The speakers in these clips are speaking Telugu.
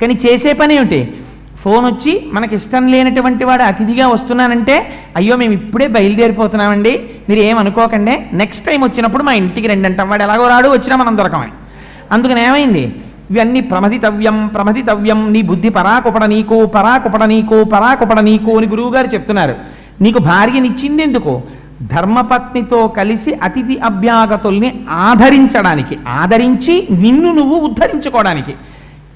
కానీ చేసే పని ఏమిటి? ఫోన్ వచ్చి మనకి ఇష్టం లేనటువంటి వాడు అతిథిగా వస్తున్నానంటే అయ్యో మేము ఇప్పుడే బయలుదేరిపోతున్నామండి మీరు ఏమనుకోకండి నెక్స్ట్ టైం వచ్చినప్పుడు మా ఇంటికి రండి అంటాం. వాడు ఎలాగో రాడు వచ్చినా మనం దొరకమని. అందుకని ఏమైంది? ఇవన్నీ ప్రమదితవ్యం ప్రమదితవ్యం నీ బుద్ధి పరాకుపడ నీకు పరాకుపడ నీకు పరాకుపడ నీకు అని గురువుగారు చెప్తున్నారు. నీకు భార్యనిచ్చింది ఎందుకు? ధర్మపత్నితో కలిసి అతిథి అభ్యాగతుల్ని ఆదరించడానికి ఆదరించి నిన్ను నువ్వు ఉద్ధరించుకోవడానికి.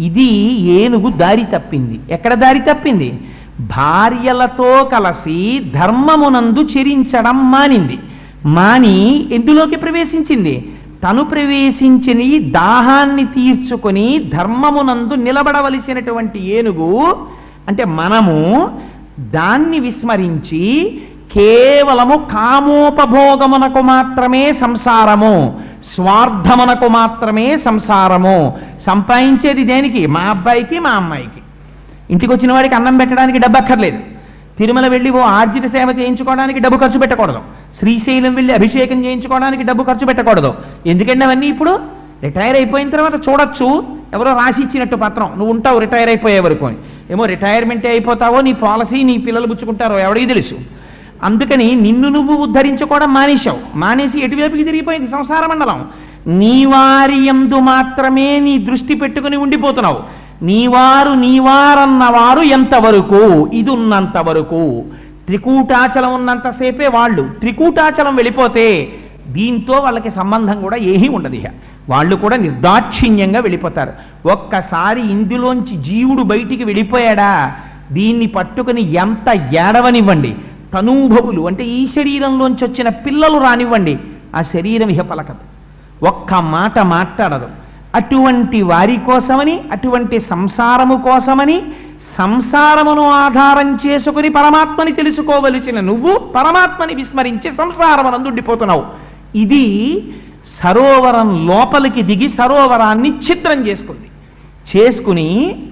ఇది ఏనుగు దారి తప్పింది. ఎక్కడ దారి తప్పింది? భార్యలతో కలిసి ధర్మమునందు చెరించడం మానింది. మాని ఎందులోకి ప్రవేశించింది? తను ప్రవేశించిన దాహాన్ని తీర్చుకొని ధర్మమునందు నిలబడవలసినటువంటి ఏనుగు అంటే మనము దాన్ని విస్మరించి కేవలము కామోపభోగమునకు మాత్రమే సంసారము. స్వార్థమునకు మాత్రమే సంసారము. సంపాదించేది దేనికి? మా అబ్బాయికి మా అమ్మాయికి. ఇంటికి వచ్చిన వాడికి అన్నం పెట్టడానికి డబ్బు అక్కర్లేదు తిరుమల వెళ్ళి ఓ ఆర్జిత సేవ చేయించుకోవడానికి డబ్బు ఖర్చు పెట్టకూడదు. శ్రీశైలం వెళ్ళి అభిషేకం చేయించుకోవడానికి డబ్బు ఖర్చు పెట్టకూడదు. ఎందుకంటే అవన్నీ ఇప్పుడు? రిటైర్ అయిపోయిన తర్వాత చూడొచ్చు. ఎవరో రాసి ఇచ్చినట్టు పత్రం. నువ్వు ఉంటావు రిటైర్ అయిపోయే వరకు ఏమో రిటైర్మెంటే అయిపోతావో? నీ పాలసీ నీ పిల్లలు పుచ్చుకుంటారో? ఎవడికి తెలుసు? అందుకని నిన్ను నువ్వు ఉద్ధరించుకోవడం మానేశావు. మానేసి ఎటువైపుకి తిరిగిపోయింది? సంసార మండలం. నీ వారి యందు మాత్రమే నీ దృష్టి పెట్టుకుని ఉండిపోతున్నావు. నీవారు నీవారన్నవారు ఎంతవరకు? ఇది ఉన్నంత వరకు. త్రికూటాచలం ఉన్నంతసేపే వాళ్ళు. త్రికూటాచలం వెళ్ళిపోతే దీంతో వాళ్ళకి సంబంధం కూడా ఏమీ ఉండదు ఇక వాళ్ళు కూడా నిర్దాక్షిణ్యంగా వెళ్ళిపోతారు. ఒక్కసారి ఇందులోంచి జీవుడు బయటికి వెళ్ళిపోయాడా? దీన్ని పట్టుకుని ఎంత ఏడవనివ్వండి. తనూభవులు అంటే ఈ శరీరంలోంచి వచ్చిన పిల్లలు రానివ్వండి. ఆ శరీరం ఇహ పలకదు. ఒక్క మాట మాట్లాడదు. అటువంటి వారి కోసమని అటువంటి సంసారము కోసమని సంసారమును ఆధారం చేసుకుని పరమాత్మని తెలుసుకోవలసిన నువ్వు పరమాత్మని విస్మరించి సంసారమునందుండిపోతున్నావు ఇది సరోవరం లోపలికి దిగి సరోవరాన్ని ఛిద్రం చేసుకుంది. చేసుకుని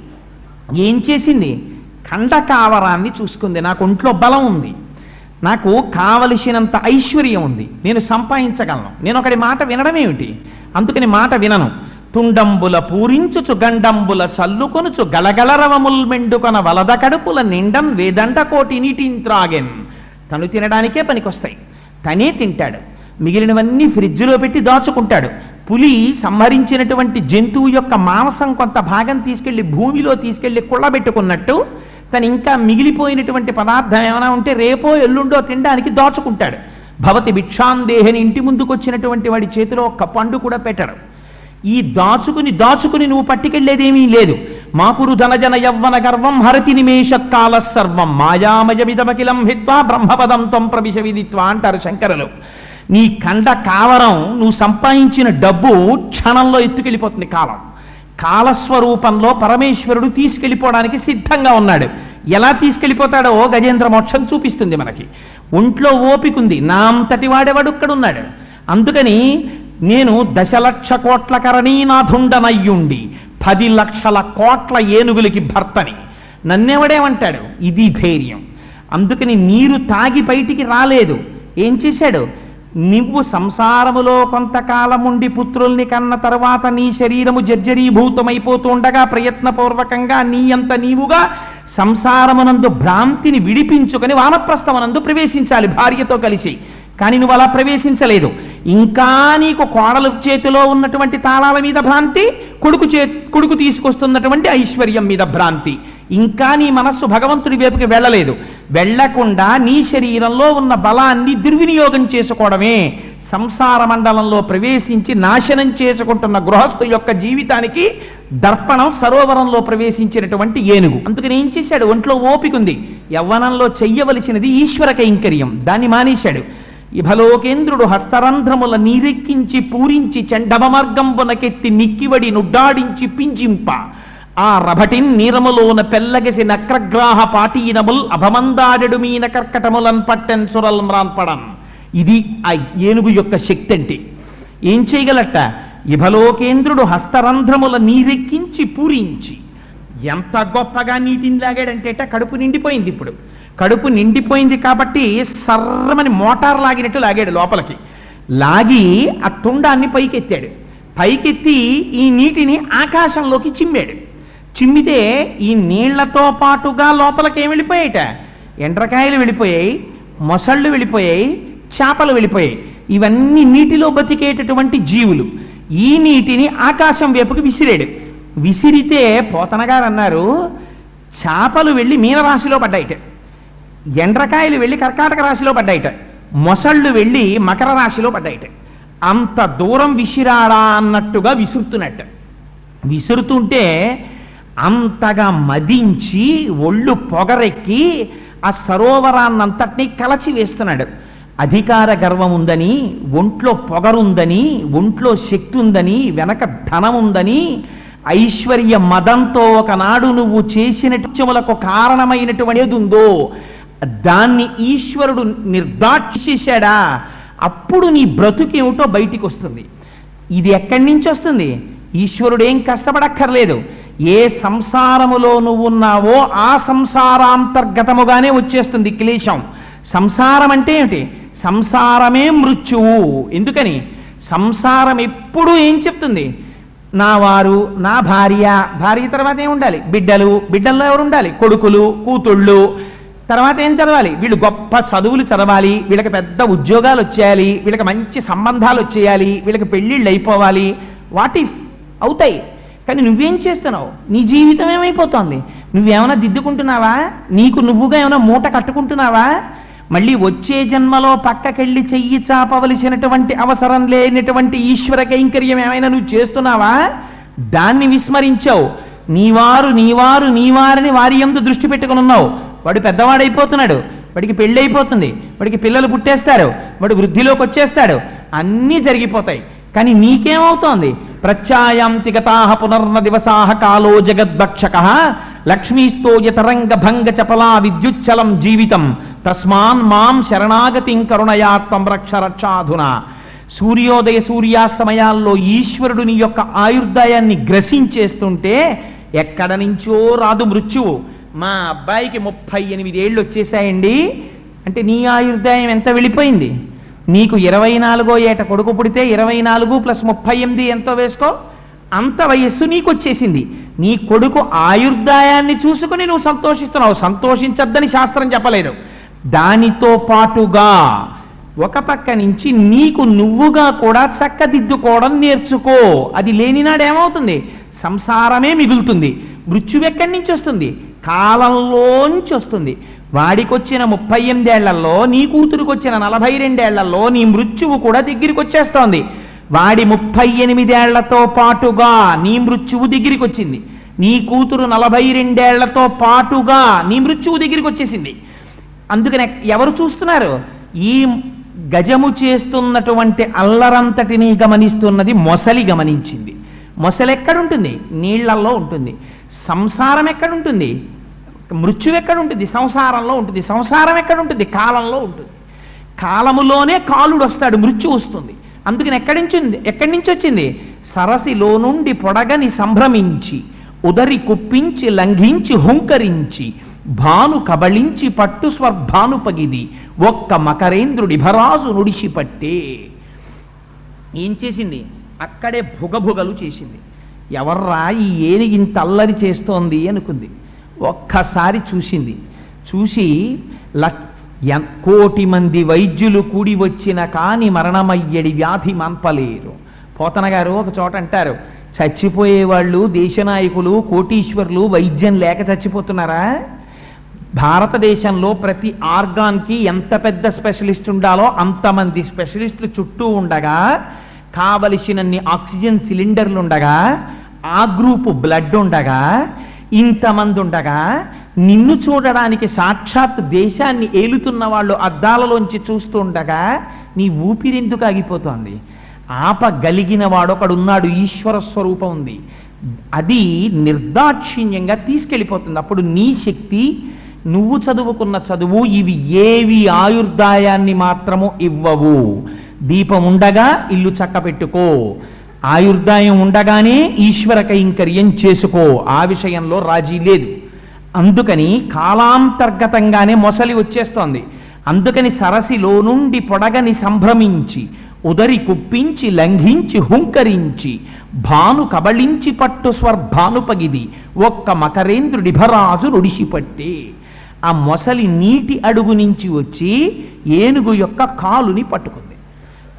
ఏం చేసింది? కండకావరాన్ని చూసుకుంది. నాకు ఒంట్లో బలం ఉంది. నాకు కావలసినంత ఐశ్వర్యం ఉంది. నేను సంపాదించగలను. నేను ఒకటి మాట వినడం ఏమిటి? అందుకని మాట వినను. తుండంబుల పూరించుచు గండంబుల చల్లుకొనుచు గలగలరవముల్ మెండుకొన వలద కడుపుల నిండం వేదండ కోటి నీటింత్రాగెన్ తను తినడానికే పనికొస్తాయి. తనే తింటాడు. మిగిలినవన్నీ ఫ్రిడ్జ్లో పెట్టి దాచుకుంటాడు. పులి సంహరించినటువంటి జంతువు యొక్క మాంసం కొంత భాగం తీసుకెళ్ళి భూమిలో తీసుకెళ్ళి కుళ్ళబెట్టుకున్నట్టు తను ఇంకా మిగిలిపోయినటువంటి పదార్థం ఏమైనా ఉంటే రేపో ఎల్లుండో తినడానికి దాచుకుంటాడు. భవతి భిక్షాందేహని ఇంటి ముందుకు వచ్చినటువంటి వాడి చేతిలో ఒక్క పండు కూడా పెట్టరు ఈ దాచుకుని దాచుకుని నువ్వు పట్టుకెళ్ళేదేమీ లేదు. మాకురు ధనజన యవ్వన గర్వం హరతి నిమేషత్కాల సర్వం మాయామయమిదమకిలం హిత్వా బ్రహ్మపదం త్వం ప్రవిశ విదిత్వా అంటారు శంకరులు. నీ కండ కావరం నువ్వు సంపాదించిన డబ్బు క్షణంలో ఎత్తుకెళ్ళిపోతుంది కాలం. కాలస్వరూపంలో పరమేశ్వరుడు తీసుకెళ్ళిపోవడానికి సిద్ధంగా ఉన్నాడు. ఎలా తీసుకెళ్ళిపోతాడో గజేంద్ర మోక్షం చూపిస్తుంది మనకి. ఒంట్లో ఓపికంది నా అంతటి వాడేవాడు ఉన్నాడు అందుకని నేను దశలక్ష కోట్ల కరణీనాథుండనయ్యుండి పది లక్షల కోట్ల ఏనుగులకి భర్తని. నన్నెవడేమంటాడు? ఇది ధైర్యం. అందుకని నీరు తాగి బయటికి రాలేదు. ఏం చేశాడు? నువ్వు సంసారములో కొంతకాలముండి పుత్రుల్ని కన్న తర్వాత నీ శరీరము జర్జరీభూతమైపోతుండగా ప్రయత్నపూర్వకంగా నీ అంత నీవుగా సంసారమునందు భ్రాంతిని విడిపించుకొని వానప్రస్థమనందు ప్రవేశించాలి భార్యతో కలిసి. కానీ నువ్వు అలా ప్రవేశించలేదు. ఇంకా నీకు కోడలు చేతిలో ఉన్నటువంటి తాళాల మీద భ్రాంతి కొడుకు చే కొడుకు తీసుకొస్తున్నటువంటి ఐశ్వర్యం మీద భ్రాంతి. ఇంకా నీ మనస్సు భగవంతుడి వైపుకి వెళ్ళలేదు. వెళ్ళకుండా నీ శరీరంలో ఉన్న బలాన్ని దుర్వినియోగం చేసుకోవడమే సంసార మండలంలో ప్రవేశించి నాశనం చేసుకుంటున్న గృహస్థు యొక్క జీవితానికి దర్పణం సరోవరంలో ప్రవేశించినటువంటి ఏనుగు. అందుకని ఏం చేశాడు? ఒంట్లో ఓపికంది యవ్వనంలో చెయ్యవలసినది ఈశ్వర కైంకర్యం దాన్ని మానేశాడు. ఇభలోకేంద్రుడు హస్తరంధ్రముల నీరెక్కించి పూరించి చండమమార్గంబునకెత్తి నిక్కివడి నుడ్డాడించి పింజింప. ఆ రభటిన్ నీరములోన పెల్లగసి నక్రగ్రాహ పాటీనముల్ అభమందాడెడు మీన కర్కటములన్ పట్టెన్ సురల్ మ్రాన్పడం ఇది ఆ ఏనుగు యొక్క శక్తి అంటే ఏం చేయగలట? ఇభలోకేంద్రుడు హస్తరంధ్రముల నీరెక్కించి పూరించి. ఎంత గొప్పగా నీటిని లాగాడంటే కడుపు నిండిపోయింది ఇప్పుడు. కడుపు నిండిపోయింది కాబట్టి సర్రమని మోటార్ లాగినట్టు లాగాడు లోపలికి. లాగి ఆ తుండాన్ని పైకెత్తాడు. పైకెత్తి ఈ నీటిని ఆకాశంలోకి చిమ్మాడు. చిమ్మితే ఈ నీళ్ళతో పాటుగా లోపలికి ఏం ఎండ్రకాయలు వెళ్ళిపోయాయి మొసళ్ళు వెళ్ళిపోయాయి చేపలు వెళ్ళిపోయాయి. ఇవన్నీ నీటిలో బతికేటటువంటి జీవులు. ఈ నీటిని ఆకాశం వైపుకి విసిరాడు. విసిరితే పోతనగారు అన్నారు చేపలు వెళ్ళి మీనరాశిలో పడ్డాయిట. ఎండ్రకాయలు వెళ్ళి కర్కాటక రాశిలో పడ్డాయిట. మొసళ్ళు వెళ్ళి మకర రాశిలో పడ్డాయిట. అంత దూరం విసిరాడా అన్నట్టుగా విసురుతున్నట్టు. విసురుతుంటే అంతగా మదించి ఒళ్ళు పొగరెక్కి ఆ సరోవరాన్నంతటినీ కలచి వేస్తున్నాడు. అధికార గర్వం ఉందని ఒంట్లో పొగరుందని ఒంట్లో శక్తి ఉందని వెనక ధనం ఉందని ఐశ్వర్య మదంతో ఒకనాడు నువ్వు చేసిన తుచ్చములకు కారణమైనటువంటిది ఉందో దాన్ని ఈశ్వరుడు నిర్దాక్షిశాడా అప్పుడు నీ బ్రతుకేమిటో బయటికి వస్తుంది ఇది ఎక్కడి నుంచి వస్తుంది ఈశ్వరుడు ఏం కష్టపడక్కర్లేదు. ఏ సంసారములో నువ్వు ఉన్నావో ఆ సంసారాంతర్గతముగానే వచ్చేస్తుంది క్లేశం. సంసారం అంటే ఏమిటి? సంసారమే మృత్యువు. ఎందుకని? సంసారం ఎప్పుడూ ఏం చెప్తుంది? నా వారు నా భార్య భార్య తర్వాత ఏం ఉండాలి? బిడ్డలు బిడ్డల్లో ఎవరు ఉండాలి? కొడుకులు కూతుళ్ళు. తర్వాత ఏం చదవాలి? వీళ్ళు గొప్ప చదువులు చదవాలి వీళ్ళకి పెద్ద ఉద్యోగాలు వచ్చేయాలి వీళ్ళకి మంచి సంబంధాలు వచ్చేయాలి వీళ్ళకి పెళ్ళిళ్ళు అయిపోవాలి. వాటి అవుతాయి. కానీ నువ్వేం చేస్తున్నావు? నీ జీవితం ఏమైపోతుంది? నువ్వేమైనా దిద్దుకుంటున్నావా? నీకు నువ్వుగా ఏమైనా మూట కట్టుకుంటున్నావా? మళ్ళీ వచ్చే జన్మలో పక్కకెళ్ళి చెయ్యి చాపవలసినటువంటి అవసరం లేనటువంటి ఈశ్వర కైంకర్యం ఏమైనా నువ్వు చేస్తున్నావా? దాన్ని విస్మరించావు. నీవారు నీవారు నీవారని వారి ఎందు దృష్టి పెట్టుకుని ఉన్నావు. వాడు పెద్దవాడైపోతున్నాడు. వాడికి పెళ్ళి అయిపోతుంది వాడికి పిల్లలు పుట్టేస్తారు. వాడు వృద్ధిలోకి వచ్చేస్తాడు అన్నీ జరిగిపోతాయి. కానీ నీకేమవుతోంది? ప్రత్యాయాంతిగతాహ పునర్న దివసాహ కాలో జగద్భక్షక లక్ష్మీస్తోయ తరంగ భంగ చపలా విద్యుచ్చలం జీవితం. తస్మాన్ మాం శరణాగతిం కరుణయాత్వం రక్ష రక్షాధున సూర్యోదయ సూర్యాస్తమయాల్లో ఈశ్వరుడు నీ యొక్క ఆయుర్దాయాన్ని గ్రసించేస్తుంటే ఎక్కడ నుంచో రాదు మృత్యువు. మా అబ్బాయికి ముప్పై ఎనిమిది ఏళ్ళు వచ్చేసాయండి అంటే నీ ఆయుర్దాయం ఎంత వెళ్ళిపోయింది? నీకు ఇరవై నాలుగో ఏట కొడుకు పుడితే ఇరవై నాలుగు ప్లస్ ముప్పై ఎనిమిది ఎంతో వేసుకో. అంత వయస్సు నీకు వచ్చేసింది నీ కొడుకు ఆయుర్దాయాన్ని చూసుకుని నువ్వు సంతోషిస్తున్నావు. సంతోషించద్దని శాస్త్రం చెప్పలేదు. దానితో పాటుగా ఒక పక్క నుంచి నీకు నువ్వుగా కూడా చక్కదిద్దుకోవడం నేర్చుకో. అది లేనినాడు ఏమవుతుంది? సంసారమే మిగులుతుంది. మృత్యువు ఎక్కడి నుంచి వస్తుంది? కాలంలోంచి వస్తుంది. వాడికొచ్చిన ముప్పై ఎనిమిదేళ్ళలో నీ కూతురుకొచ్చిన నలభై రెండేళ్ళలో నీ మృత్యువు కూడా దగ్గరికి వచ్చేస్తోంది వాడి ముప్పై ఎనిమిదేళ్ళతో పాటుగా నీ మృత్యువు దగ్గరికి వచ్చింది నీ కూతురు నలభై రెండేళ్ళతో పాటుగా నీ మృత్యువు దగ్గరికి వచ్చేసింది అందుకని ఎవరు చూస్తున్నారు? ఈ గజము చేస్తున్నటువంటి అల్లరంతటిని గమనిస్తున్నది మొసలి గమనించింది. మొసలి ఎక్కడుంటుంది నీళ్ళల్లో ఉంటుంది. సంసారం ఎక్కడుంటుంది మృత్యు ఎక్కడుంటుంది? సంసారంలో ఉంటుంది. సంసారం ఎక్కడుంటుంది? కాలంలో ఉంటుంది. కాలములోనే కాలుడు వస్తాడు మృత్యు వస్తుంది. అందుకని ఎక్కడి నుంచి ఉంది? ఎక్కడి నుంచి వచ్చింది? సరసిలో నుండి పొడగని సంభ్రమించి ఉదరి కుప్పించి లంఘించి హుంకరించి భాను కబళించి పట్టు స్వర్భాను పగిది ఒక్క మకరేంద్రుడి భరాజు నుడిసి పట్టే. ఏం చేసింది? అక్కడే భుగభుగలు చేసింది. ఎవర్రా ఈ ఏనుగు అల్లరి చేస్తోంది అనుకుంది. ఒక్కసారి చూసింది. చూసి కోటి మంది వైద్యులు కూడి వచ్చిన కాని మరణమయ్యడి వ్యాధి మంపలేరు. పోతన గారు ఒక చోట అంటారు చచ్చిపోయేవాళ్ళు దేశనాయకులు కోటీశ్వర్లు వైద్యం లేక చచ్చిపోతున్నారా? భారతదేశంలో ప్రతి ఆర్గాన్కి ఎంత పెద్ద స్పెషలిస్ట్ ఉండాలో అంతమంది స్పెషలిస్టులు చుట్టూ ఉండగా కావలసినన్ని ఆక్సిజన్ సిలిండర్లు ఉండగా ఆ గ్రూపు బ్లడ్ ఉండగా ఇంతమంది ఉండగా నిన్ను చూడడానికి సాక్షాత్ దేశాన్ని ఏలుతున్న వాళ్ళు అద్దాలలోంచి చూస్తూ ఉండగా నీ ఊపిరెందుకు ఆగిపోతోంది? ఆపగలిగిన వాడొకడున్నాడు ఈశ్వర స్వరూపం ఉంది. అది నిర్దాక్షిణ్యంగా తీసుకెళ్ళిపోతుంది. అప్పుడు నీ శక్తి నువ్వు చదువుకున్న చదువు ఇవి ఏవి ఆయుర్దాయాన్ని మాత్రము ఇవ్వవు. దీపం ఉండగా ఇల్లు చక్కపెట్టుకో ఆయుర్దాయం ఉండగానే ఈశ్వర కైంకర్యం చేసుకో. ఆ విషయంలో రాజీ లేదు. అందుకని కాలాంతర్గతంగానే మొసలి వచ్చేస్తోంది. అందుకని సరసిలో నుండి పొడగని సంభ్రమించి ఉదరి కుప్పించి లంఘించి హుంకరించి భాను కబళించి పట్టు స్వర్భానుపగిది ఒక్క మకరేంద్రుడిభరాజు నుడిసిపట్టే. ఆ మొసలి నీటి అడుగు నుంచి వచ్చి ఏనుగు యొక్క కాలుని పట్టుకుంది.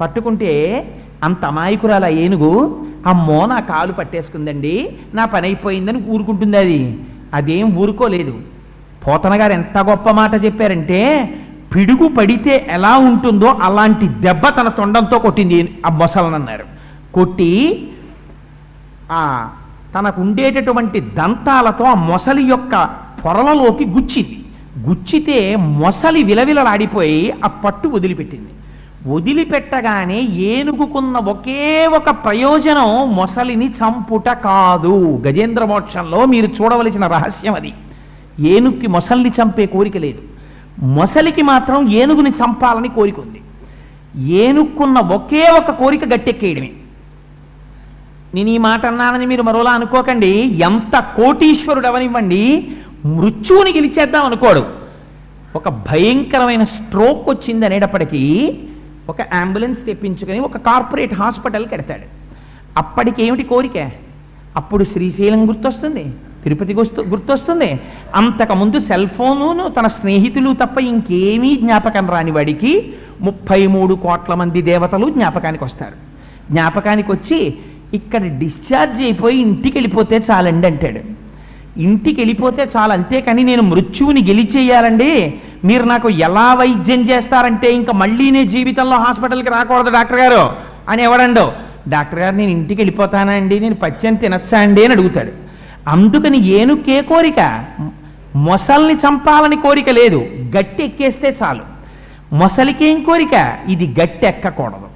పట్టుకుంటే అంత అమాయకురాలు ఆ ఏనుగు? అమ్మో నా కాలు పట్టేసుకుందండి. నా పని అయిపోయిందని ఊరుకుంటుంది అది. అదేం ఊరుకోలేదు. పోతన గారు ఎంత గొప్ప మాట చెప్పారంటే పిడుగు పడితే ఎలా ఉంటుందో అలాంటి దెబ్బ తన తొండంతో కొట్టింది ఆ మొసలనన్నారు. కొట్టి ఆ తనకు ఉండేటటువంటి దంతాలతో ఆ మొసలి యొక్క పొరలలోకి గుచ్చింది. గుచ్చితే మొసలి విలవిలలాడిపోయి ఆ పట్టు వదిలిపెట్టింది. వదిలిపెట్టగానే ఏనుగుకున్న ఒకే ఒక ప్రయోజనం మొసలిని చంపుట కాదు. గజేంద్ర మోక్షంలో మీరు చూడవలసిన రహస్యం అది. ఏనుగుకి మొసలిని చంపే కోరిక లేదు. మొసలికి మాత్రం ఏనుగుని చంపాలని కోరిక ఉంది. ఏనుక్కున్న ఒకే ఒక కోరిక గట్టెక్కేయడమే. నేను ఈ మాట అన్నానని మీరు మరోలా అనుకోకండి. ఎంత కోటీశ్వరుడు అవనివ్వండి మృత్యువుని గెలిచేద్దాం అనుకోడు. ఒక భయంకరమైన స్ట్రోక్ వచ్చింది అనేటప్పటికీ ఒక అంబులెన్స్ తెప్పించుకొని ఒక కార్పొరేట్ హాస్పిటల్ కడతాడు. అప్పటికి ఏమిటి కోరిక? అప్పుడు శ్రీశైలం గుర్తొస్తుంది తిరుపతి గుర్తు గుర్తొస్తుంది. అంతకుముందు సెల్ ఫోను తన స్నేహితులు తప్ప ఇంకేమీ జ్ఞాపకం రాని వాడికి ముప్పై మూడు కోట్ల మంది దేవతలు జ్ఞాపకానికి వస్తారు. జ్ఞాపకానికి వచ్చి ఇక్కడ డిశ్చార్జ్ అయిపోయి ఇంటికి వెళ్ళిపోతే చాలండి అంటాడు. ఇంటికి వెళ్ళిపోతే చాలు అంతేకాని నేను మృత్యువుని గెలిచేయాలండి. మీరు నాకు ఎలా వైద్యం చేస్తారంటే ఇంకా మళ్ళీ నేను జీవితంలో హాస్పిటల్కి రాకూడదు డాక్టర్ గారు. అని ఎవడండో? డాక్టర్ గారు నేను ఇంటికి వెళ్ళిపోతానా అండి నేను పచ్చని తినచ్చా అండి అని అడుగుతాడు. అందుకని ఏనుకే కోరిక మొసల్ని చంపాలని కోరిక లేదు గట్టి ఎక్కేస్తే చాలు. మొసలికేం కోరిక? ఇది గట్టి ఎక్కకూడదు.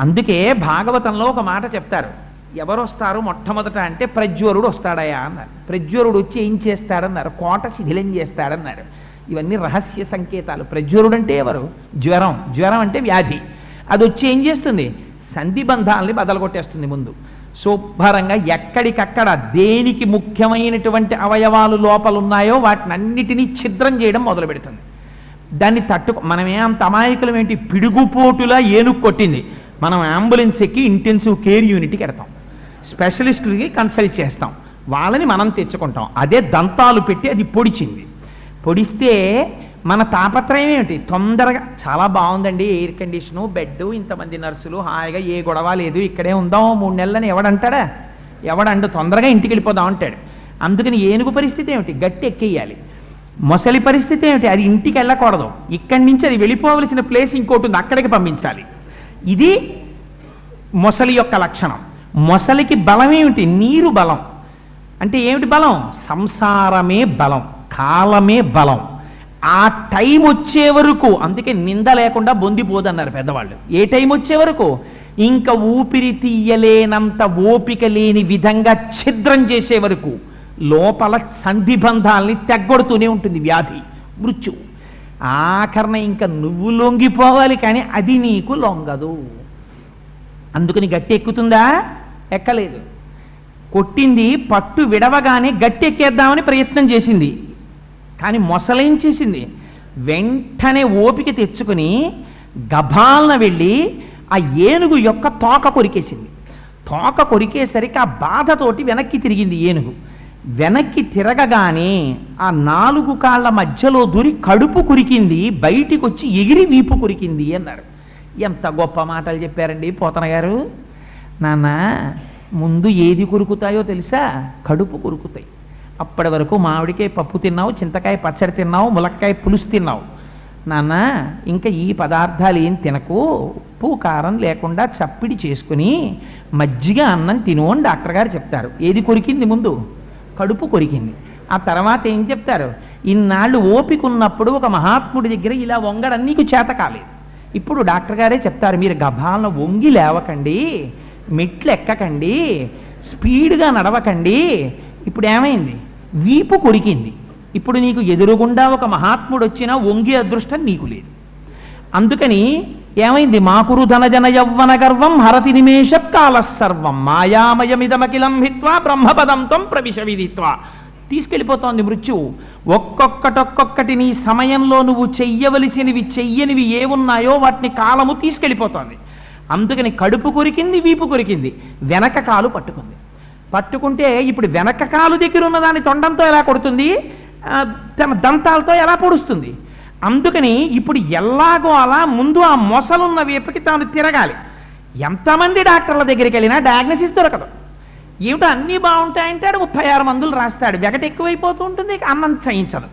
అందుకే భాగవతంలో ఒక మాట చెప్తారు. ఎవరు వస్తారు మొట్టమొదట అంటే ప్రజ్వరుడు వస్తాడయా అన్నారు. ప్రజ్వరుడు వచ్చి ఏం చేస్తాడన్నారు? కోట శిథిలం చేస్తాడన్నారు. ఇవన్నీ రహస్య సంకేతాలు. ప్రజ్వరుడు అంటే ఎవరు? జ్వరం. జ్వరం అంటే వ్యాధి. అది వచ్చి ఏం చేస్తుంది? సంధి బంధాలని బదలగొట్టేస్తుంది ముందు. శుభ్రంగా ఎక్కడికక్కడ దేనికి ముఖ్యమైనటువంటి అవయవాలు లోపలున్నాయో వాటిని అన్నిటినీ ఛిద్రం చేయడం మొదలు పెడుతుంది దాన్ని తట్టు మనమే అంత అమాయకులం ఏంటి? పిడుగుపోటులా ఏనుగు కొట్టింది. మనం అంబులెన్స్ ఎక్కి ఇంటెన్సివ్ కేర్ యూనిట్కి వెడతాం స్పెషలిస్టులకి కన్సల్ట్ చేస్తాం. వాళ్ళని మనం తెచ్చుకుంటాం. అదే దంతాలు పెట్టి అది పొడిచింది. పొడిస్తే మన తాపత్రయం ఏమిటి? తొందరగా చాలా బాగుందండి ఎయిర్ కండిషను బెడ్ ఇంతమంది నర్సులు హాయిగా ఏ గొడవ లేదు ఇక్కడే ఉందాం మూడు నెలలని ఎవడంటాడా ఎవడండు తొందరగా ఇంటికి వెళ్ళిపోదాం అంటాడు. అందుకని ఏనుగు పరిస్థితి ఏమిటి? గట్టి ఎక్కేయాలి. మొసలి పరిస్థితి ఏమిటి? అది ఇంటికి వెళ్ళకూడదు. ఇక్కడి నుంచి అది వెళ్ళిపోవలసిన ప్లేస్ ఇంకోటి ఉంది అక్కడికి పంపించాలి. ఇది మొసలి యొక్క లక్షణం. మొసలికి బలం ఏమిటి? నీరు బలం. అంటే ఏమిటి బలం? సంసారమే బలం. కాలమే బలం. ఆ టైం వచ్చే వరకు అందుకే నింద లేకుండా బొందిపోదన్నారు పెద్దవాళ్ళు. ఏ టైం వచ్చే వరకు? ఇంకా ఊపిరి తీయలేనంత ఓపిక లేని విధంగా ఛిద్రం చేసే వరకు. లోపల సంధిబంధాల్ని తెగ్గొడుతూనే ఉంటుంది వ్యాధి మృత్యు. ఆఖరణ ఇంకా నువ్వు లొంగిపోవాలి కానీ అది నీకు లొంగదు. అందుకని గట్టి ఎక్కుతుందా? ఎక్కలేదు. కొట్టింది పట్టు విడవగానే గట్టి ఎక్కేద్దామని ప్రయత్నం చేసింది. కానీ మొసలేం చేసింది? వెంటనే ఓపిక తెచ్చుకుని గభాలన వెళ్ళి ఆ ఏనుగు యొక్క తోక కొరికేసింది. తోక కొరికేసరికి ఆ బాధతోటి వెనక్కి తిరిగింది ఏనుగు. వెనక్కి తిరగగానే ఆ నాలుగు కాళ్ళ మధ్యలో దూరి కడుపు కురికింది బయటికి వచ్చి ఎగిరి వీపు కురికింది అన్నారు. ఎంత గొప్ప మాటలు చెప్పారండి పోతన గారు. నాన్న ముందు ఏది కురుకుతాయో తెలుసా? కడుపు కురుకుతాయి. అప్పటి వరకు మామిడికాయ పప్పు తిన్నావు చింతకాయ పచ్చడి తిన్నావు ములక్కాయ పులుసు తిన్నావు. నాన్న ఇంకా ఈ పదార్థాలు ఏం తినకు? ఉప్పు కారం లేకుండా చప్పిడి చేసుకుని మజ్జిగ అన్నం తిను అని డాక్టర్ గారు చెప్తారు. ఏది కొరికింది ముందు? కడుపు కొరికింది. ఆ తర్వాత ఏం చెప్తారు? ఇన్నాళ్ళు ఓపిక ఉన్నప్పుడు ఒక మహాత్ముడి దగ్గర ఇలా వంగడం నీకు చేత కాలేదు. ఇప్పుడు డాక్టర్ గారే చెప్తారు మీరు గభాలను వంగి లేవకండి మెట్లు ఎక్కకండి స్పీడ్గా నడవకండి. ఇప్పుడు ఏమైంది? వీపు కొరికింది. ఇప్పుడు నీకు ఎదురుగుండా ఒక మహాత్ముడు వచ్చినా వంగి అదృష్టం నీకు లేదు. అందుకని ఏమైంది? మాకురు ధనజన యవ్వన గర్వం హరతి నిమేష కాల సర్వం. మాయామయమిదమకిలం హిత్వా బ్రహ్మపదంతం ప్రవిశ విధిత్వా తీసుకెళ్ళిపోతోంది మృత్యువు ఒక్కొక్కటొక్కొక్కటి నీ సమయంలో నువ్వు చెయ్యవలసినవి చెయ్యనివి ఏమున్నాయో వాటిని కాలము తీసుకెళ్ళిపోతోంది. అందుకని కడుపు కొరికింది వీపు కొరికింది. వెనక కాలు పట్టుకుంది. పట్టుకుంటే ఇప్పుడు వెనక కాలు దగ్గర ఉన్న దాని తొండంతో ఎలా కొడుతుంది? తన దంతాలతో ఎలా పొడుస్తుంది? అందుకని ఇప్పుడు ఎలాగో అలా ముందు ఆ మొసలున్న వైపుకి తాను తిరగాలి. ఎంతమంది డాక్టర్ల దగ్గరికి వెళ్ళినా డయాగ్నోసిస్ దొరకదు. ఏమిటో అన్నీ బాగుంటాయంటాడు ముప్పై ఆరు మందులు రాస్తాడు. వెగట ఎక్కువైపోతూ ఉంటుంది అన్నం చేయించదు.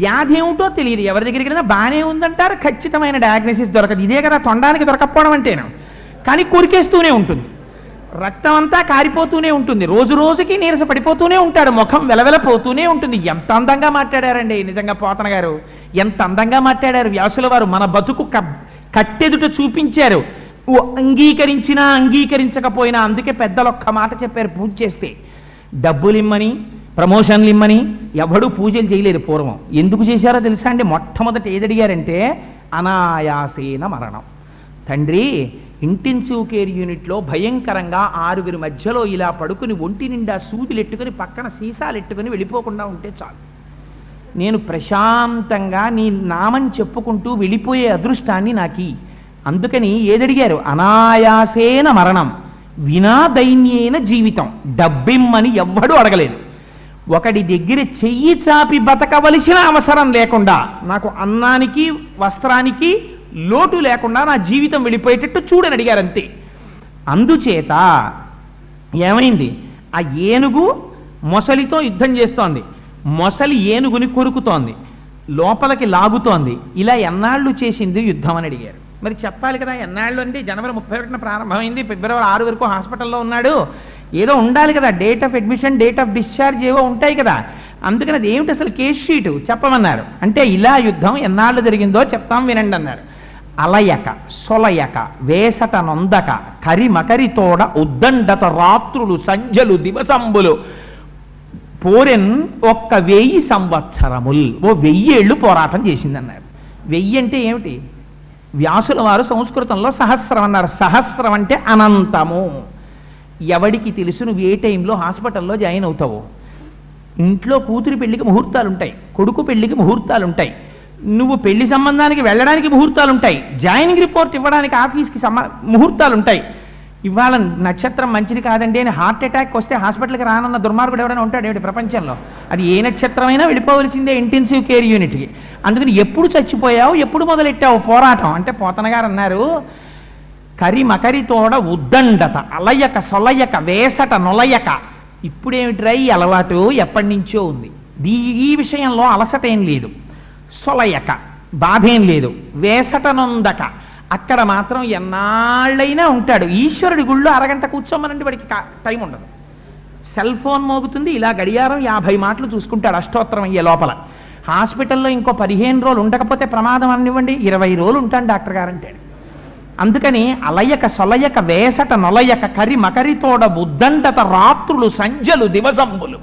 వ్యాధి ఏమిటో తెలియదు. ఎవరి దగ్గరికి వెళ్ళినా బాగానే ఉందంటారు ఖచ్చితమైన డయాగ్నసిస్ దొరకదు. ఇదే కదా తొండానికి దొరకపోవడం అంటేను. కానీ కొరికేస్తూనే ఉంటుంది. రక్తం అంతా కారిపోతూనే ఉంటుంది. రోజు రోజుకి నీరస పడిపోతూనే ఉంటాడు. ముఖం వెలవెలపోతూనే ఉంటుంది. ఎంత అందంగా మాట్లాడారండి నిజంగా పోతన గారు. ఎంత అందంగా మాట్లాడారు. వ్యాసుల వారు మన బతుకు క- కట్టెదుట చూపించారు. అంగీకరించినా అంగీకరించకపోయినా అందుకే పెద్దలు ఒక్క మాట చెప్పారు పూజ చేస్తే. డబ్బులు ఇమ్మని ప్రమోషన్లు ఇమ్మని ఎవడూ పూజలు చేయలేదు పూర్వం. ఎందుకు చేశారో తెలుసా అండి? మొట్టమొదట ఏదడిగారంటే అనాయాసేన మరణం. తండ్రి ఇంటెన్సివ్ కేర్ యూనిట్లో భయంకరంగా ఆరుగురి మధ్యలో ఇలా పడుకుని ఒంటి నిండా సూదులెట్టుకుని పక్కన సీసాలెట్టుకుని వెళ్ళిపోకుండా ఉంటే చాలు. నేను ప్రశాంతంగా నీ నామం చెప్పుకుంటూ వెళ్ళిపోయే అదృష్టాన్ని నాకి అందుకని ఏదడిగారు? అనాయాసేన మరణం వినా దైన్యేన జీవితం డబ్బిమ్మని ఎవ్వడూ అడగలేదు. ఒకడి దగ్గర చెయ్యి చాపి బతకవలసిన అవసరం లేకుండా నాకు అన్నానికి వస్త్రానికి లోటు లేకుండా నా జీవితం వెళ్ళిపోయేటట్టు చూడని అడిగారు అంతే అందుచేత ఏమైంది? ఆ ఏనుగు మొసలితో యుద్ధం చేస్తోంది. మొసలి ఏనుగుని కొరుకుతోంది. లోపలికి లాగుతోంది. ఇలా ఎన్నాళ్ళు చేసింది యుద్ధం అని అడిగారు. మరి చెప్పాలి కదా ఎన్నాళ్ళు అంటే జనవరి ముప్పై ఒకటిన ప్రారంభమైంది. ఫిబ్రవరి ఆరు వరకు హాస్పిటల్లో ఉన్నాడు. ఏదో ఉండాలి కదా date of admission date of discharge ఏవో ఉంటాయి కదా. అందుకని అది ఏమిటి అసలు కేస్ షీటు? చెప్పమన్నారు. అంటే ఇలా యుద్ధం ఎన్నాళ్ళు జరిగిందో చెప్తాం వినండి అన్నారు. అలయక సొలయక వేసట నొందక కరిమకరి తోడ ఉద్దండత రాత్రులు సంజలు దివసంబులు. పోరెన్ ఒక్క వెయ్యి సంవత్సరముల్. ఓ వెయ్యేళ్ళు పోరాటం చేసిందన్నారు. వెయ్యి అంటే ఏమిటి? వ్యాసుల వారు సంస్కృతంలో సహస్రం అన్నారు. సహస్రం అంటే అనంతము. ఎవడికి తెలుసు నువ్వు ఏ టైంలో హాస్పిటల్లో జాయిన్ అవుతావు? ఇంట్లో కూతురి పెళ్ళికి ముహూర్తాలు ఉంటాయి కొడుకు పెళ్ళికి ముహూర్తాలు ఉంటాయి నువ్వు పెళ్ళి సంబంధానికి వెళ్ళడానికి ముహూర్తాలు ఉంటాయి జాయినింగ్ రిపోర్ట్ ఇవ్వడానికి ఆఫీస్కి సంబ ముహూర్తాలు ఉంటాయి ఇవాళ నక్షత్రం మంచిది కాదండి అని హార్ట్ అటాక్ వస్తే హాస్పిటల్కి రానన్న దుర్మార్గుడు ఎవరైనా ఉంటాడు ఏమిటి ప్రపంచంలో? అది ఏ నక్షత్రమైనా వెళ్ళిపోవలసిందే ఇంటెన్సివ్ కేర్ యూనిట్కి అందుకని ఎప్పుడు చచ్చిపోయావు ఎప్పుడు మొదలెట్టావు పోరాటం? అంటే పోతన గారు అన్నారు కరి మకరి తోడ ఉద్దండత అలయక సొలయక వేసట నొలయక. ఇప్పుడేమిట్రా ఈ అలవాటు? ఎప్పటి నుంచో ఉంది. దీ ఈ విషయంలో అలసట ఏం లేదు. సొలయక. బాధేం లేదు. వేసటనొందక అక్కడ మాత్రం ఎన్నాళ్ళైనా ఉంటాడు. ఈశ్వరుడి గుళ్ళో అరగంట కూర్చోమనండి వాడికి టైం ఉండదు. సెల్ ఫోన్ మోగుతుంది. ఇలా గడియారం యాభై మాటలు చూసుకుంటాడు అష్టోత్తరం అయ్యే లోపల. హాస్పిటల్లో ఇంకో పదిహేను రోజులు ఉండకపోతే ప్రమాదం అనివ్వండి ఇరవై రోజులు ఉంటాను డాక్టర్ గారు అంటాడు. అందుకని అలయక సొలయక వేసట నొలయక కరి మకరితోడ బుద్దండత రాత్రులు సంజలు దివసంబులు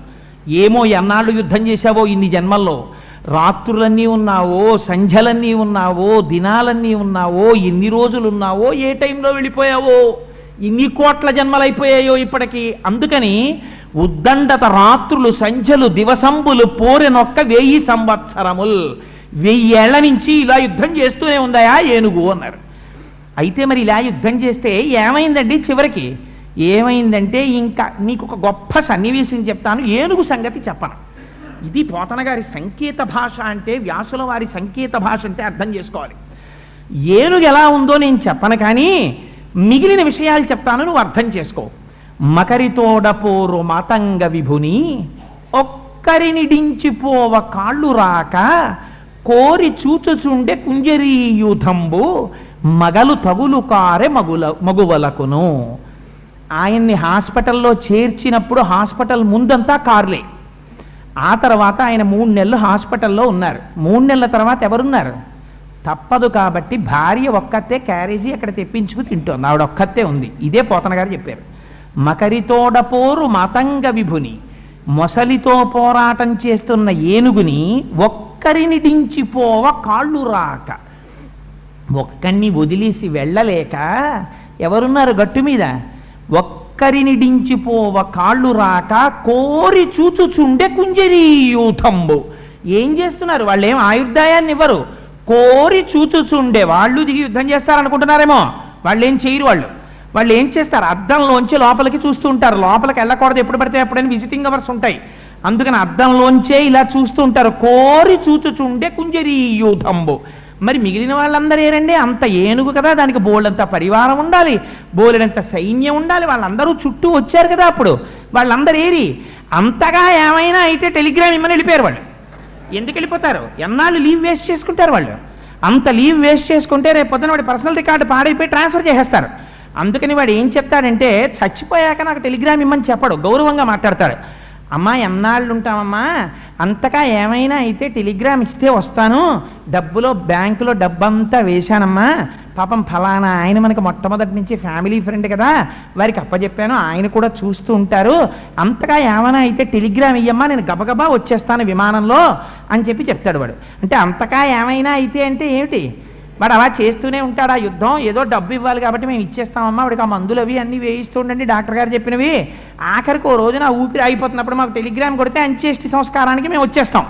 ఏమో ఎన్నాళ్ళు యుద్ధం చేశావో ఇన్ని జన్మల్లో. రాత్రులన్నీ ఉన్నావో సంధ్యలన్నీ ఉన్నావో దినాలన్నీ ఉన్నావో ఎన్ని రోజులు ఉన్నావో ఏ టైంలో వెళ్ళిపోయావో ఇన్ని కోట్ల జన్మలైపోయాయో ఇప్పటికి. అందుకని ఉద్దండత రాత్రులు సంధ్యలు దివసంబులు పోరెనొక్క వెయ్యి సంవత్సరముల్. వెయ్యేళ్ళ నుంచి ఇలా యుద్ధం చేస్తూనే ఉందాయా ఏనుగు అన్నారు. అయితే మరి ఇలా యుద్ధం చేస్తే ఏమైందండి చివరికి? ఏమైందంటే ఇంకా నీకు ఒక గొప్ప సన్నివేశం చెప్తాను ఏనుగు సంగతి చెప్పను. ఇది పోతన గారి సంకేత భాష అంటే వ్యాసుల వారి సంకేత భాష అంటే అర్థం చేసుకోవాలి. ఏనుగు ఎలా ఉందో నేను చెప్పను కానీ మిగిలిన విషయాలు చెప్తాను నువ్వు అర్థం చేసుకో. మకరితోడపోరు మాతంగ విభుని ఒక్కరినిడించిపోవ కాళ్ళు రాక కోరి చూచుచుండే కుంజరీయుధంబు మగలు తగులు కారే మగుల మగువలకును. ఆయన్ని హాస్పిటల్లో చేర్చినప్పుడు హాస్పిటల్ ముందంతా కార్లే. ఆ తర్వాత ఆయన మూడు నెలలు హాస్పిటల్లో ఉన్నారు. మూడు నెలల తర్వాత ఎవరున్నారు? తప్పదు కాబట్టి భార్య ఒక్కతే క్యారేజీ అక్కడ తెప్పించుకు తింటోంది. ఆవిడ ఒక్కతే ఉంది. ఇదే పోతన గారు చెప్పారు. మకరితోడపోరు మతంగ విభుని మొసలితో పోరాటం చేస్తున్న ఏనుగుని ఒక్కరిని దించిపోవ కాళ్ళు రాక. ఒక్కడిని వదిలేసి వెళ్ళలేక ఎవరున్నారు గట్టు మీద? ఒక్క కరినిడించిపోవ కాళ్ళు రాక కోరి చూచుచుండే కుంజరీయూథంబు ఏం చేస్తున్నారు? వాళ్ళు ఏం ఆయుర్దాయాన్ని ఇవ్వరు కోరి చూచుచుండే వాళ్ళు దిగి యుద్ధం చేస్తారనుకుంటున్నారేమో. వాళ్ళు ఏం చేయరు వాళ్ళు. వాళ్ళు ఏం చేస్తారు? అద్దంలోంచి లోపలికి చూస్తూ ఉంటారు లోపలికి వెళ్ళకూడదు. ఎప్పుడు పడితే ఎప్పుడైనా విజిటింగ్ అవర్స్ ఉంటాయి. అందుకని అద్దంలోంచే ఇలా చూస్తూ ఉంటారు కోరి చూచుచుండే కుంజరీయూథంబు మరి మిగిలిన వాళ్ళందరూ ఏరండి? అంత ఏనుగు కదా దానికి బోల్డంత పరివారం ఉండాలి బోలెడంత సైన్యం ఉండాలి వాళ్ళందరూ చుట్టూ వచ్చారు కదా అప్పుడు. వాళ్ళందరూ ఏరి అంతగా ఏమైనా అయితే టెలిగ్రామ్ ఇమ్మని వెళ్ళిపోయారు వాళ్ళు. ఎందుకు వెళ్ళిపోతారు? ఎన్నాళ్ళు లీవ్ వేస్ట్ చేసుకుంటారు వాళ్ళు. అంత లీవ్ వేస్ట్ చేసుకుంటే రేపు పొద్దున వాడి పర్సనల్ రికార్డు పాడైపోయి ట్రాన్స్ఫర్ చేసేస్తారు. అందుకని వాడు ఏం చెప్తాడంటే చచ్చిపోయాక నాకు టెలిగ్రామ్ ఇమ్మని చెప్పడు గౌరవంగా మాట్లాడతాడు. అమ్మా ఎన్నాళ్ళు ఉంటామమ్మా అంతగా ఏమైనా అయితే టెలిగ్రామ్ ఇస్తే వస్తాను. డబ్బులో బ్యాంకులో డబ్బంతా వేశానమ్మా. పాపం ఫలానా ఆయన మనకి మొట్టమొదటి నుంచి ఫ్యామిలీ ఫ్రెండ్ కదా. వారికి అప్పచెప్పాను ఆయన కూడా చూస్తూ ఉంటారు. అంతగా ఏమైనా అయితే టెలిగ్రామ్ ఇయ్యమ్మా నేను గబగబా వచ్చేస్తాను విమానంలో అని చెప్పి చెప్తాడు వాడు. అంటే అంతగా ఏమైనా అయితే అంటే ఏమిటి? వాడు అలా చేస్తూనే ఉంటాడు? ఆ యుద్ధం ఏదో డబ్బు ఇవ్వాలి కాబట్టి మేము ఇచ్చేస్తామమ్మా. వాడికి ఆ మందులు అవి అన్ని వేయిస్తుండండి డాక్టర్ గారు చెప్పినవి. ఆఖరికి ఓ రోజున ఊపిరి అయిపోతున్నప్పుడు మాకు టెలిగ్రామ్ కొడితే అంత్యేష్టి సంస్కారానికి మేము వచ్చేస్తాం.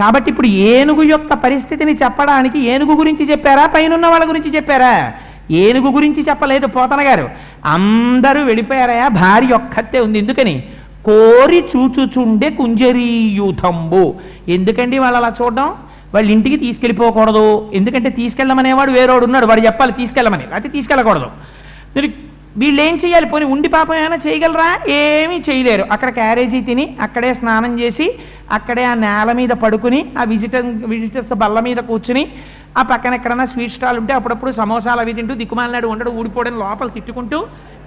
కాబట్టి ఇప్పుడు ఏనుగు యొక్క పరిస్థితిని చెప్పడానికి ఏనుగు గురించి చెప్పారా? పైనున్న వాళ్ళ గురించి చెప్పారా? ఏనుగు గురించి చెప్పలేదు పోతన గారు. అందరూ వెళ్ళిపోయారయా భార్య ఒక్కతే ఉంది. ఎందుకని? కోరి చూచుచుండే కుంజరీయూథంబు ఎందుకండి వాళ్ళు అలా చూడడం? వాళ్ళ ఇంటికి తీసుకెళ్ళిపోకూడదు. ఎందుకంటే తీసుకెళ్ళమనేవాడు వేరేవాడు ఉన్నాడు. వాడు చెప్పాలి తీసుకెళ్ళమని. అయితే తీసుకెళ్ళకూడదు. వీళ్ళు ఏం చేయాలి? పోనీ ఉండి పాపం ఏమైనా చేయగలరా? ఏమీ చేయలేరు. అక్కడ క్యారేజీ తిని అక్కడే స్నానం చేసి అక్కడే ఆ నేల మీద పడుకుని ఆ విజిటర్ విజిటర్స్ బల్ల మీద కూర్చుని ఆ పక్కన ఎక్కడన్నా స్వీట్ స్టాల్ ఉంటే అప్పుడప్పుడు సమోసాలు అవి తింటూ దిక్కుమాలినాడు ఉండడు ఊడిపోవడం లోపల తిట్టుకుంటూ.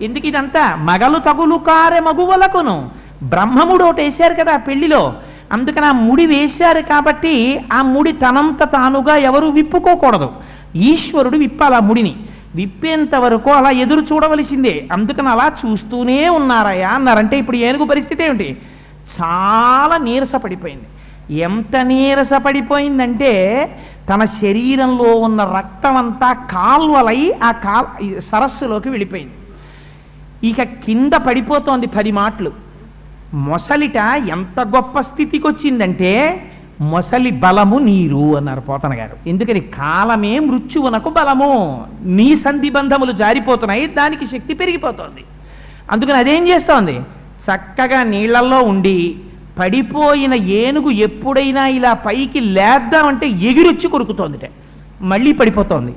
ఎందుకు ఇదంతా? మగలు తగులు కారె మగువలకును. బ్రహ్మముడు ఒకటి వేశారు కదా పెళ్ళిలో అందుకని ఆ ముడి వేశారు కాబట్టి ఆ ముడి తనంత తానుగా ఎవరు విప్పుకోకూడదు. ఈశ్వరుడు విప్పాలి ఆ ముడిని. విప్పేంత వరకు అలా ఎదురు చూడవలసిందే. అందుకని అలా చూస్తూనే ఉన్నారయ్యా అన్నారంటే ఇప్పుడు ఏనుగు పరిస్థితి ఏమిటి? చాలా నీరసపడిపోయింది. ఎంత నీరసపడిపోయిందంటే తన శరీరంలో ఉన్న రక్తం అంతా కాల్వలై ఆ కాల్ సరస్సులోకి వెళ్ళిపోయింది. ఇక కింద పడిపోతోంది పది మాటలు. మొసలిట ఎంత గొప్ప స్థితికి వచ్చిందంటే మొసలి బలము నీరు అన్నారు పోతన గారు. ఎందుకని కాలమే మృత్యువునకు బలము. నీ సంధి బంధములు జారిపోతున్నాయి దానికి శక్తి పెరిగిపోతోంది. అందుకని అదేం చేస్తోంది? చక్కగా నీళ్ళలో ఉండి పడిపోయిన ఏనుగు ఎప్పుడైనా ఇలా పైకి లేద్దామంటే ఎగిరొచ్చి కొరుకుతోందిట. మళ్ళీ పడిపోతోంది.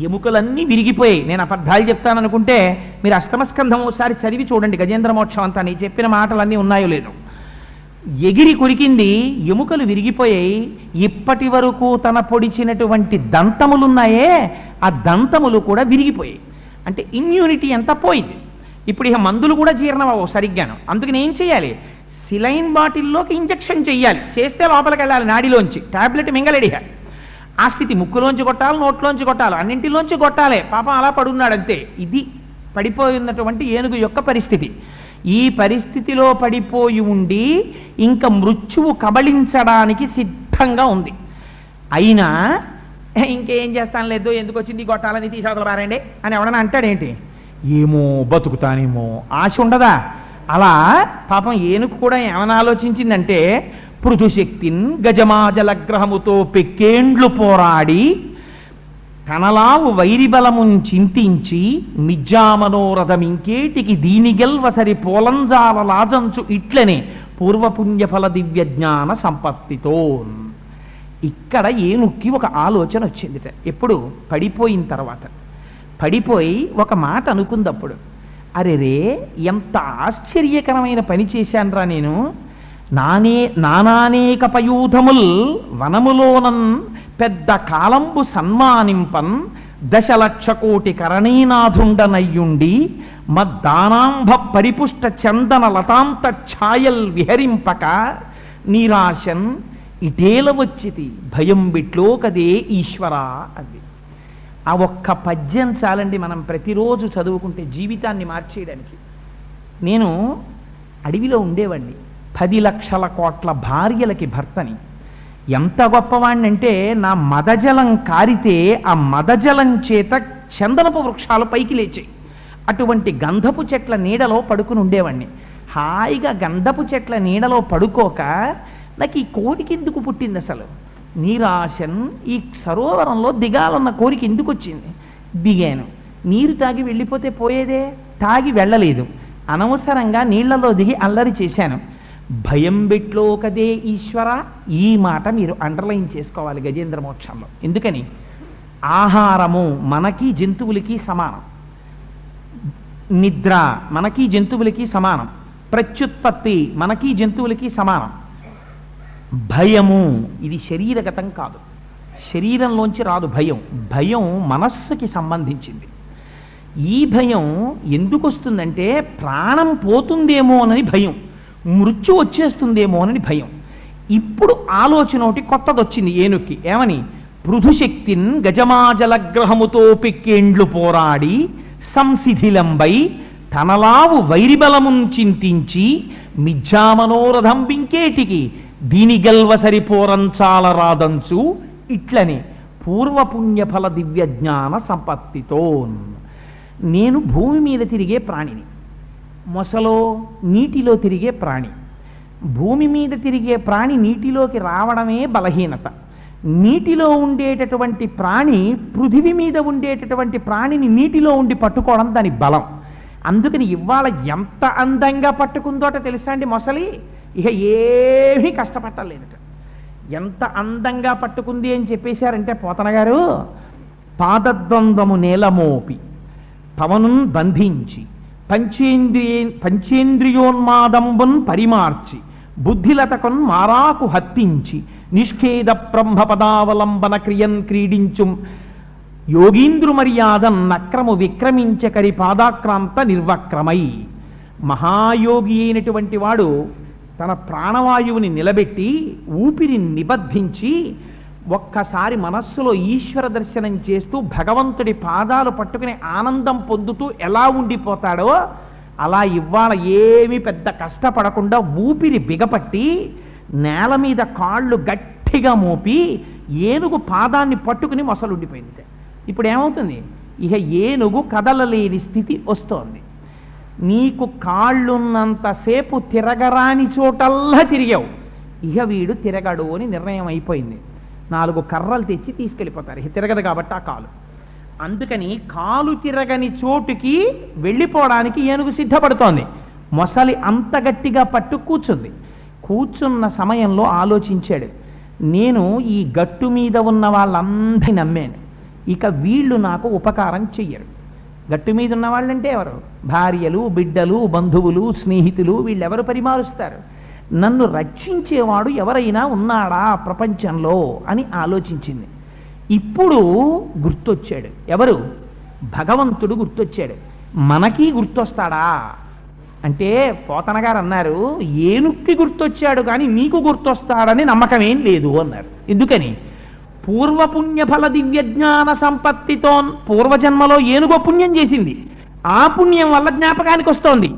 ఎముకలన్నీ విరిగిపోయాయి. నేను అబద్ధాలు చెప్తాననుకుంటే మీరు అష్టమస్కంధం ఒకసారి చదివి చూడండి. గజేంద్ర మోక్షం అంతా నీ చెప్పిన మాటలన్నీ ఉన్నాయో లేదో. ఎగిరి కురికింది ఎముకలు విరిగిపోయాయి. ఇప్పటి వరకు తన పొడిచినటువంటి దంతములున్నాయే ఆ దంతములు కూడా విరిగిపోయాయి. అంటే ఇమ్యూనిటీ అంతా పోయింది. ఇప్పుడు ఇక మందులు కూడా జీర్ణం అవ్వవు సరిగ్గాను. అందుకని ఏం చేయాలి? సిలైన్ బాటిల్లోకి ఇంజెక్షన్ చేయాలి చేస్తే లోపలికి వెళ్ళాలి నాడిలోంచి. టాబ్లెట్ మింగలేడిగా ఆ స్థితి ముక్కులోంచి కొట్టాలి నోట్లోంచి కొట్టాలి అన్నింటిలోంచి కొట్టాలి. పాపం అలా పడున్నాడు అంతే ఇది పడిపోయినటువంటి ఏనుగు యొక్క పరిస్థితి. ఈ పరిస్థితిలో పడిపోయి ఉండి ఇంకా మృత్యువు కబళించడానికి సిద్ధంగా ఉంది. అయినా ఇంకేం చేస్తాను లేదు ఎందుకు వచ్చింది కొట్టాలని గొట్టాలని తీసేవతలు అని ఎవడన్నా అంటాడేంటి? ఏమో బతుకుతానేమో ఆశ ఉండదా? అలా పాపం ఏనుగు కూడా ఏమైనా ఆలోచించిందంటే పృథుశక్తిన్ గజమాజలగ్రహముతో పెక్కేండ్లు పోరాడి కనలావు వైరిబలమున్ చింతించి మిజ్జామనోరథమింకేటికి దీనిగెల్వసరి పోలంజాల లాజంచు ఇట్లనే పూర్వపుణ్యఫల దివ్య జ్ఞాన సంపత్తితో ఇక్కడ ఏనుక్కి ఒక ఆలోచన వచ్చింది ఎప్పుడు? పడిపోయిన తర్వాత. పడిపోయి ఒక మాట అనుకుందప్పుడు. అరే రే ఎంత ఆశ్చర్యకరమైన పని చేశానురా నేను. నానే నానానేక పయూధముల్ వనములోనన్ పెద్ద కాలంబు సన్మానింపన్ దశలక్ష కోటి కరణీనాథుండనయ్యుండి మద్దానాంభ పరిపుష్ట చందన లతాంత ఛాయల్ విహరింపక నీరాశన్ ఇటేల వచ్చితి భయం బిట్లో కదే ఈశ్వరా అది ఆ ఒక్క పద్యం చాలండి మనం ప్రతిరోజు చదువుకుంటే జీవితాన్ని మార్చేయడానికి. నేను అడవిలో ఉండేవాడిని పది లక్షల కోట్ల భార్యలకి భర్తని. ఎంత గొప్పవాణ్ణంటే నా మదజలం కారితే ఆ మదజలం చేత చందనపు వృక్షాలు పైకి లేచాయి. అటువంటి గంధపు చెట్ల నీడలో పడుకుని ఉండేవాణ్ణి. హాయిగా గంధపు చెట్ల నీడలో పడుకోక నాకు ఈ కోరిక ఎందుకు పుట్టింది అసలు? నీరాశన్ ఈ సరోవరంలో దిగాలన్న కోరిక ఎందుకు వచ్చింది? దిగాను. నీరు తాగి వెళ్ళిపోతే పోయేదే? తాగి వెళ్ళలేదు. అనవసరంగా నీళ్ళలో దిగి అల్లరి చేశాను. భయం బెట్లో కదే ఈశ్వర ఈ మాట మీరు అండర్లైన్ చేసుకోవాలి గజేంద్ర మోక్షంలో. ఎందుకని? ఆహారము మనకి జంతువులకి సమానం. నిద్ర మనకి జంతువులకి సమానం. ప్రత్యుత్పత్తి మనకి జంతువులకి సమానం. భయము ఇది శరీరగతం కాదు. శరీరంలోంచి రాదు భయం. భయం మనస్సుకి సంబంధించింది. ఈ భయం ఎందుకు వస్తుందంటే ప్రాణం పోతుందేమో అని భయం. మృత్యు వచ్చేస్తుందేమో అని భయం. ఇప్పుడు ఆలోచన ఒకటి కొత్తది వచ్చింది ఏనుక్కి. ఏమని? పృథుశక్తిన్ గజమాజలగ్రహముతో పెక్కేండ్లు పోరాడి సంసిథిలంబై తనలావు వైరిబలమున్ చింతించి మిథ్యామనోరథంబింకేటికి దీని గల్వ సరిపోరంచాల రాదంచు ఇట్లని పూర్వపుణ్యఫల దివ్య జ్ఞాన సంపత్తితో నేను భూమి మీద తిరిగే ప్రాణిని. మొసలో నీటిలో తిరిగే ప్రాణి. భూమి మీద తిరిగే ప్రాణి నీటిలోకి రావడమే బలహీనత. నీటిలో ఉండేటటువంటి ప్రాణి పృథివీ మీద ఉండేటటువంటి ప్రాణిని నీటిలో ఉండి పట్టుకోవడం దాని బలం. అందుకని ఇవాళ ఎంత అందంగా పట్టుకుందోట తెలుసా అండి మొసలి? ఇక ఏమీ కష్టపట్టలేదట. ఎంత అందంగా పట్టుకుంది అని చెప్పేశారంటే పోతన గారు పాదద్వంద్వము నేలమోపి పవనున్ బంధించి పంచేంద్రియ పంచేంద్రియోన్మాదంబున్ పరిమార్చి బుద్ధిలతకున్ మారాకు హత్తించి నిష్ఖేద బ్రహ్మ పదావలంబన క్రియన్ క్రీడించుం యోగీంద్రు మర్యాదం నక్రము విక్రమించకరి పాదాక్రాంత నిర్వక్రమై. మహాయోగి అయినటువంటి వాడు తన ప్రాణవాయువుని నిలబెట్టి ఊపిరి నిబద్ధించి ఒక్కసారి మనస్సులో ఈశ్వర దర్శనం చేస్తూ భగవంతుడి పాదాలు పట్టుకుని ఆనందం పొందుతూ ఎలా ఉండిపోతాడో అలా ఇవాళ ఏమీ పెద్ద కష్టపడకుండా ఊపిరి బిగపట్టి నేల మీద కాళ్ళు గట్టిగా మోపి ఏనుగు పాదాన్ని పట్టుకుని మొసలుండిపోయింది. ఇప్పుడు ఏమవుతుంది? ఇక ఏనుగు కదలలేని స్థితి వస్తోంది. నీకు కాళ్ళున్నంతసేపు తిరగరాని చోటల్లా తిరిగావు. ఇక వీడు తిరగడు అని నిర్ణయం అయిపోయింది. నాలుగు కర్రలు తెచ్చి తీసుకెళ్ళిపోతారు. తిరగదు కాబట్టి ఆ కాలు. అందుకని కాలు తిరగని చోటుకి వెళ్ళిపోవడానికి ఏనుగు సిద్ధపడుతోంది. మొసలి అంత గట్టిగా పట్టు కూర్చుంది. కూర్చున్న సమయంలో ఆలోచించాడు. నేను ఈ గట్టు మీద ఉన్న వాళ్ళందరినీ నమ్మాను. ఇక వీళ్ళు నాకు ఉపకారం చెయ్యరు. గట్టు మీద ఉన్న వాళ్ళంటే ఎవరు? భార్యలు బిడ్డలు బంధువులు స్నేహితులు వీళ్ళెవరు పరిమారుస్తారు? నన్ను రక్షించేవాడు ఎవరైనా ఉన్నాడా ప్రపంచంలో అని ఆలోచించింది. ఇప్పుడు గుర్తొచ్చాడు. ఎవరు? భగవంతుడు గుర్తొచ్చాడు. మనకి గుర్తొస్తాడా? అంటే పోతనగారు అన్నారు ఏనుక్కి గుర్తొచ్చాడు కానీ నీకు గుర్తొస్తాడని నమ్మకం ఏం లేదు అన్నారు. ఎందుకని? పూర్వపుణ్యఫల దివ్య జ్ఞాన సంపత్తితో పూర్వజన్మలో ఏనుగో పుణ్యం చేసింది. ఆ పుణ్యం వల్ల జ్ఞాపకానికి వస్తోంది.